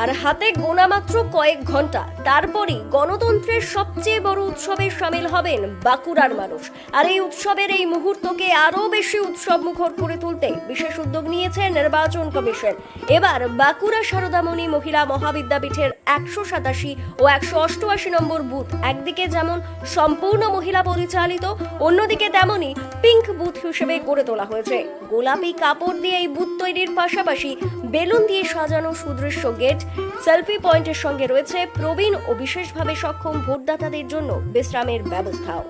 আর হাতে গোনা মাত্র কয়েক ঘণ্টা তারপরই গণতন্ত্রের সবচেয়ে বড় উৎসবে সামিল হবেন বাঁকুড়ার মানুষ। আর এই উৎসবের এই মুহূর্তকে আরও বেশি উৎসব মুখর করে তুলতে বিশেষ উদ্যোগ নিয়েছে নির্বাচন কমিশন। এবার বাঁকুড়া সারদামণি মহিলা মহাবিদ্যাপীঠের একশো সাতাশি ও একশো অষ্টআশি নম্বর বুথ, একদিকে যেমন সম্পূর্ণ মহিলা পরিচালিত, অন্যদিকে তেমনই পিঙ্ক বুথ হিসেবে গড়ে তোলা হয়েছে। গোলাপি কাপড় দিয়ে এই বুথ তৈরির পাশাপাশি বেলুন দিয়ে সাজানো সুদৃশ্য গেট, সেলফি পয়েন্টের সঙ্গে রয়েছে প্রবীণ ও বিশেষভাবে সক্ষম ভোটদাতাদের জন্য বিশ্রামের ব্যবস্থাও।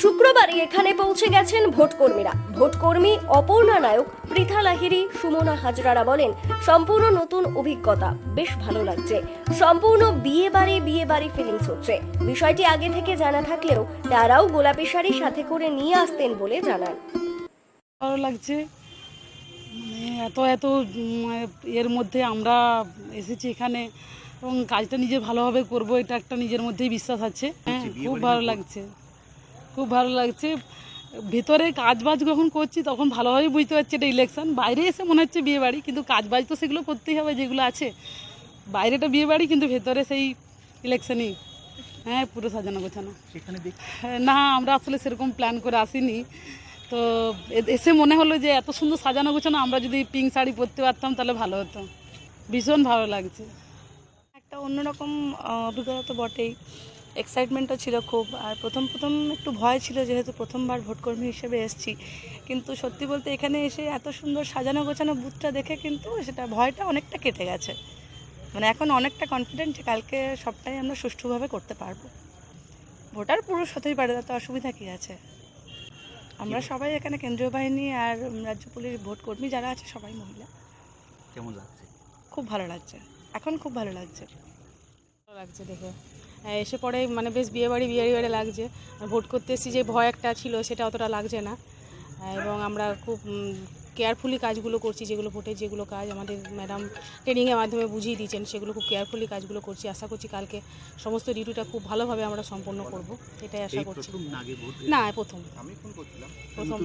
শুক্রবারই এখানে পৌঁছে গেছেন ভোটকর্মীরা। ভোটকর্মী অপর্ণা নায়ক পৃথা লাহিরি সুমনা হাজরারা বলেন সম্পূর্ণ নতুন অভিজ্ঞতা। বেশ ভালো লাগছে। সম্পূর্ণ বিয়ে বাড়ি বিয়ে বাড়ি ফিলিংস হচ্ছে। বিষয়টি আগে থেকে জানা থাকলেও তারাও গোলাপি শাড়ি সাথে করে নিয়ে আসতেন বলে জানান। ভালো লাগছে। মানে এত এত এর মধ্যে আমরা এসেছি এখানে এবং কাজটা নিজে ভালোভাবে করব এটা একটা নিজের মধ্যেই বিশ্বাস আছে। হ্যাঁ খুব ভালো লাগছে। খুব ভালো লাগছে। ভেতরে কাজ বাজ যখন করছি তখন ভালোভাবে বুঝতে পারছি এটা ইলেকশন বাইরে এসে মনে হচ্ছে বিয়ে বাড়ি কিন্তু কাজ বাজ তো সেগুলো করতেই হবে যেগুলো আছে। বাইরেটা বিয়ে বাড়ি কিন্তু ভেতরে সেই ইলেকশনই হ্যাঁ পুরো সাজানো গোছানো। হ্যাঁ, না আমরা আসলে সেরকম প্ল্যান করে আসিনি। তো এসে মনে হলো যে এত সুন্দর সাজানো গোছানো আমরা যদি পিঙ্ক শাড়ি পরতে পারতাম তাহলে ভালো হতো। ভীষণ ভালো লাগছে। একটা অন্যরকম অভিজ্ঞতা তো বটেই। এক্সাইটমেন্টও ছিল খুব। আর প্রথম প্রথম একটু ভয় ছিল যেহেতু প্রথমবার ভোটকর্মী হিসেবে এসেছি। কিন্তু সত্যি বলতে এখানে এসে এত সুন্দর সাজানো গোছানো বুথটা দেখে কিন্তু সেটা ভয়টা অনেকটা কেটে গেছে। মানে এখন অনেকটা কনফিডেন্ট যে কালকে সবটাই আমরা সুষ্ঠুভাবে করতে পারব। ভোটার পুরুষ হতেই পারে তাতে অসুবিধা কী আছে? আমরা সবাই এখানে কেন্দ্রীয় বাহিনী আর রাজ্য পুলিশ ভোটকর্মী যারা আছে সবাই মহিলা। কেমন লাগছে? খুব ভালো লাগছে। এখন খুব ভালো লাগছে। ভালো লাগছে দেখে। এসে পরে মানে বেশ বিয়ে বাড়ি বিয়ে বাড়ি লাগছে। আর ভোট করতে এসেছি যে ভয় একটা ছিল, সেটা অতটা লাগছে না। এবং আমরা খুব কেয়ারফুলি কাজগুলো করছি যেগুলো ভোটের যেগুলো কাজ আমাদের ম্যাডাম ট্রেনিংয়ের মাধ্যমে বুঝিয়ে দিয়েছেন সেগুলো খুব কেয়ারফুলি কাজগুলো করছি। আশা করছি কালকে সমস্ত ডিউটিটা খুব ভালোভাবে আমরা সম্পন্ন করব এটাই আশা করছি। ভোট না প্রথম। প্রথম।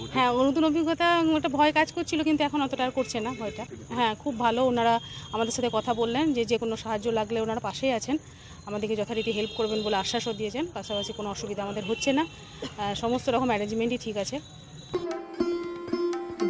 ভোট। হ্যাঁ নতুন অভিজ্ঞতা একটা ভয় কাজ করছিল কিন্তু এখন অতটা আর করছে না ভয়টা। হ্যাঁ খুব ভালো ওনারা আমাদের সাথে কথা বললেন যে যে কোনো সাহায্য লাগলে ওনারা পাশেই আছেন। আমাদেরকে যথারীতি হেল্প করবেন বলে আশ্বাসও দিয়েছেন পাশাপাশি কোনো অসুবিধা আমাদের হচ্ছে না। সমস্ত রকম অ্যারেঞ্জমেন্টই ঠিক আছে।